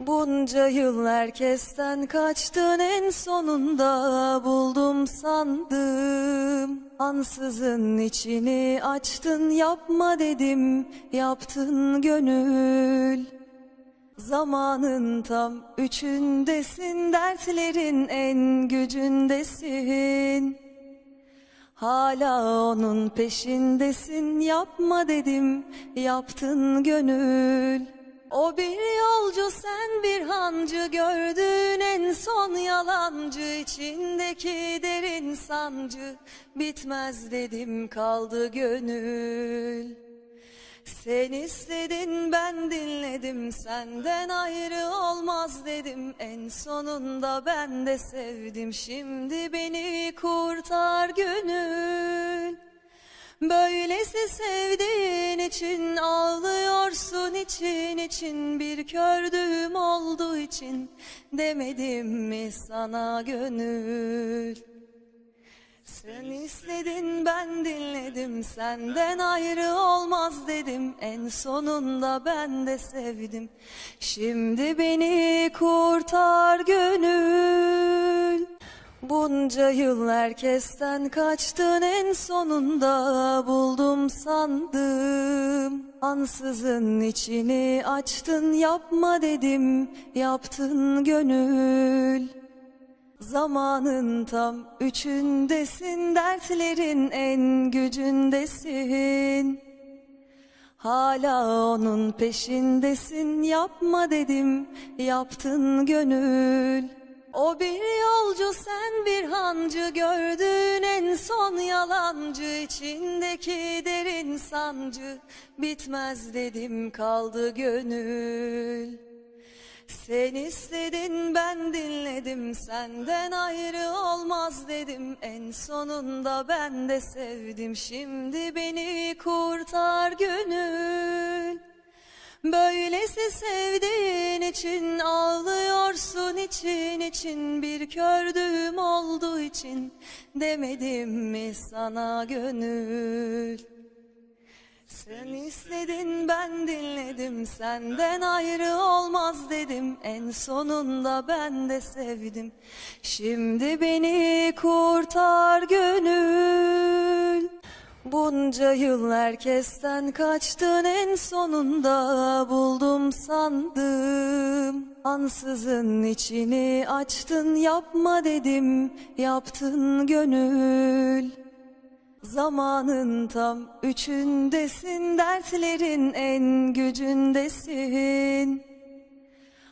Bunca yıl herkesten kaçtın en sonunda buldum sandım. Ansızın içini açtın yapma dedim yaptın gönül. Zamanın tam üçündesin dertlerin en gücündesin. Hala onun peşindesin yapma dedim yaptın gönül. O bir yolcu sen bir hancı gördüğün en son yalancı içindeki derin sancı. Bitmez dedim kaldı gönül. Sen istedin ben dinledim senden ayrı olmaz dedim. En sonunda ben de sevdim şimdi beni kurtar gönül Böylesi sevdiğin için ağlıyorsun için için bir kördüğüm olduğu için demedim mi sana gönül? Sen istedin ben dinledim senden ayrı olmaz dedim. En sonunda ben de sevdim. Şimdi beni kurtar gönül Bunca yıl herkesten kaçtın en sonunda buldum sandım. Ansızın içini açtın yapma dedim yaptın gönül. Zamanın tam üçündesin dertlerin en gücündesin. Hala onun peşindesin yapma dedim yaptın gönül O bir yolcu sen bir hancı gördüğün en son yalancı içindeki derin sancı. Bitmez dedim kaldı gönül. Sen istedin ben dinledim senden ayrı olmaz dedim. En sonunda ben de sevdim şimdi beni kurtar gönül Böylesi sevdiğin için ağlıyorsun için için bir kördüğüm olduğu için demedim mi sana gönül? Sen istedin ben dinledim senden ayrı olmaz dedim. En sonunda ben de sevdim. Şimdi beni kurtar gönül Bunca yıl herkesten kaçtın en sonunda buldum sandım. Ansızın içini açtın yapma dedim yaptın gönül. Zamanın tam üçündesin dertlerin en gücündesin.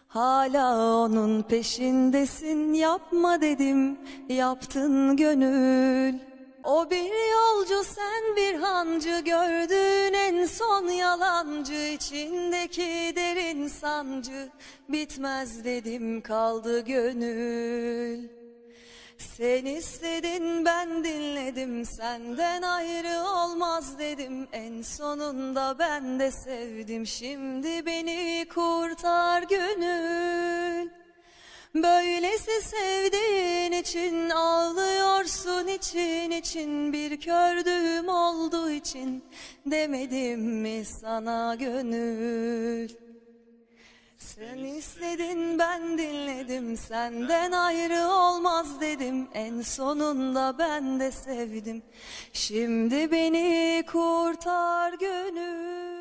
Hala onun peşindesin yapma dedim yaptın gönül O bir yolcu sen bir hancı gördüğün en son yalancı. İçindeki derin sancı bitmez dedim kaldı gönül. Sen istedin ben dinledim senden ayrı olmaz dedim. En sonunda ben de sevdim şimdi beni kurtar gönül. Böylesi sevdiğin için ağlıyorsun için için bir kördüğüm olduğu için demedim mi sana gönül? Sen istedin. ben dinledim senden ayrı olmaz dedim. En sonunda ben de sevdim. Şimdi beni kurtar gönül